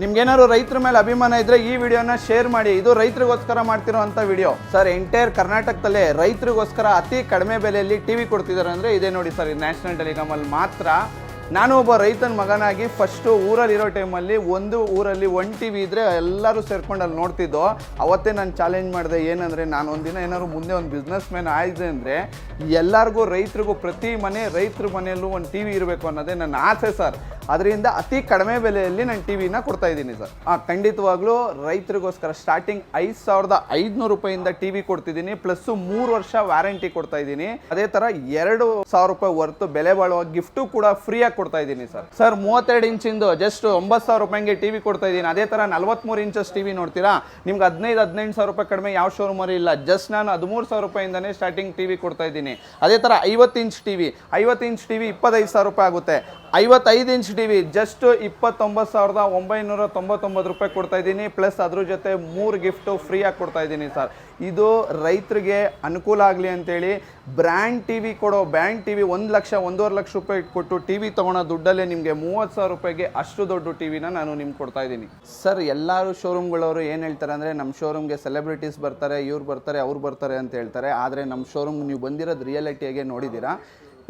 ನಿಮ್ಗೇನಾದ್ರು ರೈತರ ಮೇಲೆ ಅಭಿಮಾನ ಇದ್ರೆ ಈ ವಿಡಿಯೋನ ಶೇರ್ ಮಾಡಿ. ಇದು ರೈತರಿಗೋಸ್ಕರ ಮಾಡ್ತಿರೋ ಅಂತ ವಿಡಿಯೋ. ಸರ್ ಎಂಟೈರ್ ಕರ್ನಾಟಕದಲ್ಲೇ ರೈತರಿಗೋಸ್ಕರ ಅತಿ ಕಡಿಮೆ ಬೆಲೆಯಲ್ಲಿ ಟಿವಿ ಕೊಡ್ತಿದ್ದಾರೆ ಅಂದ್ರೆ ಇದೇ ನೋಡಿ ಸರ್ ನ್ಯಾಷನಲ್ ಟೆಲಿಕಾಮ್ ಅಲ್ಲಿ ಮಾತ್ರ. ನಾನು ಒಬ್ಬ ರೈತನ ಮಗನಾಗಿ ಫಸ್ಟು ಊರಲ್ಲಿರೋ ಟೈಮಲ್ಲಿ ಒಂದು ಊರಲ್ಲಿ ಒನ್ ಟಿ ವಿ ಇದ್ರೆ ಎಲ್ಲರೂ ಸೇರ್ಕೊಂಡು ಅಲ್ಲಿ ನೋಡ್ತಿದ್ದೋ, ಅವತ್ತೇ ನಾನು ಚಾಲೆಂಜ್ ಮಾಡಿದೆ, ಏನಂದರೆ ನಾನು ಒಂದಿನ ಏನಾದ್ರು ಮುಂದೆ ಒಂದು ಬಿಸ್ನೆಸ್ ಮ್ಯಾನ್ ಆಯಿದೆ ಅಂದರೆ ಎಲ್ಲರಿಗೂ ರೈತರಿಗೂ ಪ್ರತಿ ಮನೆ ರೈತರ ಮನೆಯಲ್ಲೂ ಒಂದು ಟಿ ವಿ ಇರಬೇಕು ಅನ್ನೋದೇ ನನ್ನ ಆಸೆ ಸರ್ ಅದರಿಂದ ಅತಿ ಕಡಿಮೆ ಬೆಲೆಯಲ್ಲಿ ನಾನು ಟಿ ವಿನ ಕೊಡ್ತಾ ಇದ್ದೀನಿ ಸರ್. ಹಾಂ ಖಂಡಿತವಾಗ್ಲೂ ರೈತರಿಗೋಸ್ಕರ ಸ್ಟಾರ್ಟಿಂಗ್ ಐದು ಸಾವಿರದ ಐದುನೂರು ರೂಪಾಯಿಂದ ಟಿ ವಿ ಕೊಡ್ತಿದ್ದೀನಿ ಪ್ಲಸ್ ಮೂರು ವರ್ಷ ವ್ಯಾರಂಟಿ ಕೊಡ್ತಾ ಇದ್ದೀನಿ. ಅದೇ ತರ ಎರಡು ಸಾವಿರ ರೂಪಾಯಿ ಹೊರತು ಬೆಲೆ ಬಾಳುವ ಗಿಫ್ಟು ಕೂಡ ಫ್ರೀಯಾಗಿ ಕೊಡ್ತಾ ಇದ್ದೀನಿ ಸರ್. ಸರ್, ಮೂವತ್ತೆರಡು ಇಂಚಿಂದು ಜಸ್ಟ್ ಒಂಬತ್ತು ಸಾವಿರ ರೂಪಾಯಿಗೆ ಟಿ ವಿ ಕೊಡ್ತಾ ಇದ್ದೀನಿ. ಅದೇ ತರ ನಲ್ವತ್ಮೂರು ಇಂಚಸ್ ಟಿ ವಿ ನೋಡ್ತೀರಾ? ನಿಮ್ಗೆ ಹದಿನೈದು, ಹದಿನೆಂಟು ಸಾವಿರ ರೂಪಾಯಿ ಕಡಿಮೆ ಯಾವ ಶೋರೂಮಲ್ಲಿ ಇಲ್ಲ. ಜಸ್ಟ್ ನಾನು ಹದಿಮೂರು ಸಾವಿರ ರೂಪಾಯಿಂದನೇ ಸ್ಟಾರ್ಟಿಂಗ್ ಟಿ ವಿ ಕೊಡ್ತಾ ಇದ್ದೀನಿ. ಅದೇ ತರ ಐವತ್ತು ಇಂಚ್ ಟಿ ವಿ, ಐವತ್ತು ಇಂಚ್ ಟಿ ವಿ ಇಪ್ಪತ್ತೈದು ಸಾವಿರ ರೂಪಾಯಿ ಆಗುತ್ತೆ. ಐವತ್ತೈದು ಇಂಚ್ ಟಿ ವಿ ಜಸ್ಟ್ ಇಪ್ಪತ್ತೊಂಬತ್ತು ಸಾವಿರದ ಒಂಬೈನೂರ ತೊಂಬತ್ತೊಂಬತ್ತು ರೂಪಾಯಿ ಕೊಡ್ತಾ ಇದ್ದೀನಿ. ಪ್ಲಸ್ ಅದ್ರ ಜೊತೆ ಮೂರು ಗಿಫ್ಟು ಫ್ರೀಯಾಗಿ ಕೊಡ್ತಾ ಇದ್ದೀನಿ ಸರ್. ಇದು ರೈತರಿಗೆ ಅನುಕೂಲ ಆಗಲಿ ಅಂತೇಳಿ ಬ್ರ್ಯಾಂಡ್ ಟಿ ವಿ ಕೊಡೋ ಬ್ರ್ಯಾಂಡ್ ಟಿ ವಿ ಒಂದು ಲಕ್ಷ, ಒಂದೂವರೆ ಲಕ್ಷ ರೂಪಾಯಿ ಕೊಟ್ಟು ಟಿ ವಿ ತೊಗೊಳೋ ದುಡ್ಡಲ್ಲೇ ನಿಮಗೆ ಮೂವತ್ತು ಸಾವಿರ ರೂಪಾಯಿಗೆ ಅಷ್ಟು ದೊಡ್ಡ ಟಿ ವಿನ ನಾನು ನಿಮ್ಗೆ ಕೊಡ್ತಾ ಇದ್ದೀನಿ. ಸರ್ ಎಲ್ಲರೂ ಶೋರೂಮ್ಗಳವರು ಏನು ಹೇಳ್ತಾರೆ ಅಂದರೆ ನಮ್ಮ ಶೋರೂಮ್ಗೆ ಸೆಲೆಬ್ರಿಟೀಸ್ ಬರ್ತಾರೆ, ಇವ್ರು ಬರ್ತಾರೆ, ಅವ್ರು ಬರ್ತಾರೆ ಅಂತ ಹೇಳ್ತಾರೆ. ಆದರೆ ನಮ್ಮ ಶೋರೂಮ್ ನೀವು ಬಂದಿರೋದು ರಿಯಾಲಿಟಿಯಾಗೆ ನೋಡಿದ್ದೀರಾ?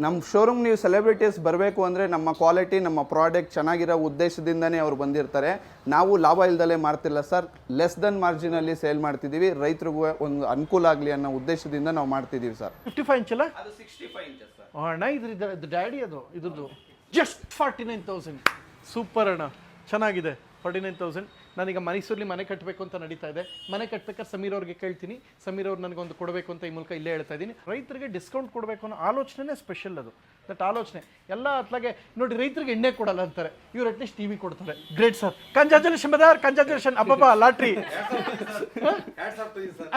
ನಮ್ಮ ಶೋರೂಮ್ ನೀವು ಸೆಲೆಬ್ರಿಟೀಸ್ ಬರಬೇಕು ಅಂದರೆ ನಮ್ಮ ಕ್ವಾಲಿಟಿ ನಮ್ಮ ಪ್ರಾಡಕ್ಟ್ ಚೆನ್ನಾಗಿರೋ ಉದ್ದೇಶದಿಂದನೇ ಅವ್ರು ಬಂದಿರ್ತಾರೆ. ನಾವು ಲಾಭ ಇಲ್ದಲೇ ಮಾಡ್ತಿಲ್ಲ ಸರ್. ಲೆಸ್ ದನ್ ಮಾರ್ಜಿನಲ್ಲಿ ಸೇಲ್ ಮಾಡ್ತಿದ್ದೀವಿ ರೈತರಿಗೂ ಒಂದು ಅನುಕೂಲ ಆಗಲಿ ಅನ್ನೋ ಉದ್ದೇಶದಿಂದ ನಾವು ಮಾಡ್ತಿದ್ದೀವಿ ಸರ್. ಫಿಫ್ಟಿ ಫೈವ್ ಇಂಚಲ್ಲ ಅಣ್ಣ ಇದ್ರ ಇದು ಡ್ಯಾಡಿ ಅದು. ಇದ್ರದ್ದು just forty nine thousand super ಅಣ್ಣ. ಚೆನ್ನಾಗಿದೆ. Forty nine thousand. ನಾನೀಗ ಮೈಸೂರಲ್ಲಿ ಮನೆ ಕಟ್ಟಬೇಕು ಅಂತ ನಡೀತಾ ಇದೆ. ಮನೆ ಕಟ್ಬೇಕಾದ್ರೆ ಸಮೀರ್ ಅವ್ರಿಗೆ ಕೇಳ್ತೀನಿ. ಸಮೀರ್ ಅವ್ರು ನನಗೊಂದು ಕೊಡಬೇಕು ಅಂತ ಈ ಮೂಲಕ ಇಲ್ಲೇ ಹೇಳ್ತಾ ಇದ್ದೀನಿ. ರೈತರಿಗೆ ಡಿಸ್ಕೌಂಟ್ ಕೊಡಬೇಕು ಅನ್ನೋ ಆಲೋಚನೆ ಸ್ಪೆಷಲ್ ಅದು. ದಟ್ ಆಲೋಚನೆ. ಎಲ್ಲ ಅತ್ಲಾಗೆ ನೋಡಿ ರೈತರಿಗೆ ಎಣ್ಣೆ ಕೊಡಲ್ಲ ಅಂತಾರೆ. ಇವ್ರು ಅಟ್ಲೀಸ್ಟ್ ಟಿ ವಿ ಕೊಡ್ತಾರೆ. Great sir congratulation brother congratulation ಅಬ್ಬಬ್ಬ ಲಾಟ್ರಿ.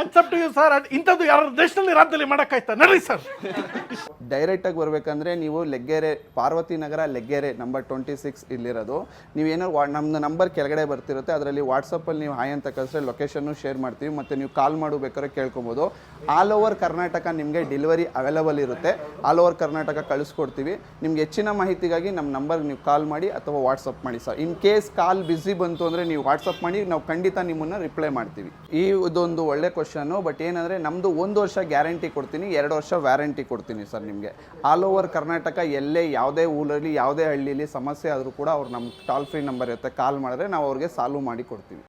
ಅಕ್ಸೆಪ್ಟ್ ಯು ಸರ್ ಇಂಥದ್ದು ಯಾರು ದೇಶದಲ್ಲಿ ರಾಜ್ಯದಲ್ಲಿ ಮಾಡೋಕ್ಕಾಯ್ತಾ? ನಡ್ರಿ ಸರ್ ಡೈರೆಕ್ಟಾಗಿ ಬರಬೇಕಂದ್ರೆ ನೀವು Laggere, Parvati Nagar Laggere number twenty six ಇಲ್ಲಿರೋದು ನೀವೇನೋ ವಾ ನಮ್ಮದು ನಂಬರ್ ಕೆಳಗಡೆ ಬರ್ತಿರುತ್ತೆ, ಅದರಲ್ಲಿ ವಾಟ್ಸಪ್ಪಲ್ಲಿ ನೀವು ಹಾಯ್ ಅಂತ ಕಳಿಸ್ರೆ ಲೊಕೇಶನ್ನು ಶೇರ್ ಮಾಡ್ತೀವಿ, ಮತ್ತು ನೀವು ಕಾಲ್ ಮಾಡು ಬೇಕಾದ್ರೆ ಕೇಳ್ಕೊಬೋದು. ಆಲ್ ಓವರ್ ಕರ್ನಾಟಕ ನಿಮಗೆ ಡೆಲಿವರಿ ಅವೈಲಬಲ್ ಇರುತ್ತೆ. ಆಲ್ ಓವರ್ ಕರ್ನಾಟಕ ಕಳಿಸ್ಕೊಡ್ತೀವಿ. ನಿಮ್ಗೆ ಹೆಚ್ಚಿನ ಮಾಹಿತಿಗಾಗಿ ನಮ್ಮ ನಂಬರ್ ನೀವು ಕಾಲ್ ಮಾಡಿ ಅಥವಾ ವಾಟ್ಸಪ್ ಮಾಡಿ sir. In case call busy ಬಂತು ಅಂದರೆ ನೀವು ವಾಟ್ಸಪ್ ಮಾಡಿ, ನಾವು ಖಂಡಿತ ನಿಮ್ಮನ್ನು ರಿಪ್ಲೈ ಮಾಡ್ತೀವಿ. ಈ ಇದೊಂದು ಒಳ್ಳೆ ಕ್ವಶನ್ನು ಬಟ್ ಏನಂದರೆ ನಮ್ಮದು ಒಂದು ವರ್ಷ ಗ್ಯಾರಂಟಿ ಕೊಡ್ತೀನಿ, ಎರಡು ವರ್ಷ ವ್ಯಾರಂಟಿ ಕೊಡ್ತೀನಿ ಸರ್ ನಿಮಗೆ. ಆಲ್ ಓವರ್ ಕರ್ನಾಟಕ, ಎಲ್ಲೇ, ಯಾವುದೇ ಊರಲ್ಲಿ, ಯಾವುದೇ ಹಳ್ಳಿಲಿ ಸಮಸ್ಯೆ ಆದರೂ ಕೂಡ ಅವ್ರು ನಮ್ಮ ಟಾಲ್ ಫ್ರೀ ನಂಬರ್ ಇರುತ್ತೆ. ಕಾಲ್ ಮಾಡಿದ್ರೆ ನಾವು ಅವ್ರಿಗೆ ಸಾಲ್ವ್ ಮಾಡಿ ಕೊಡ್ತೀವಿ.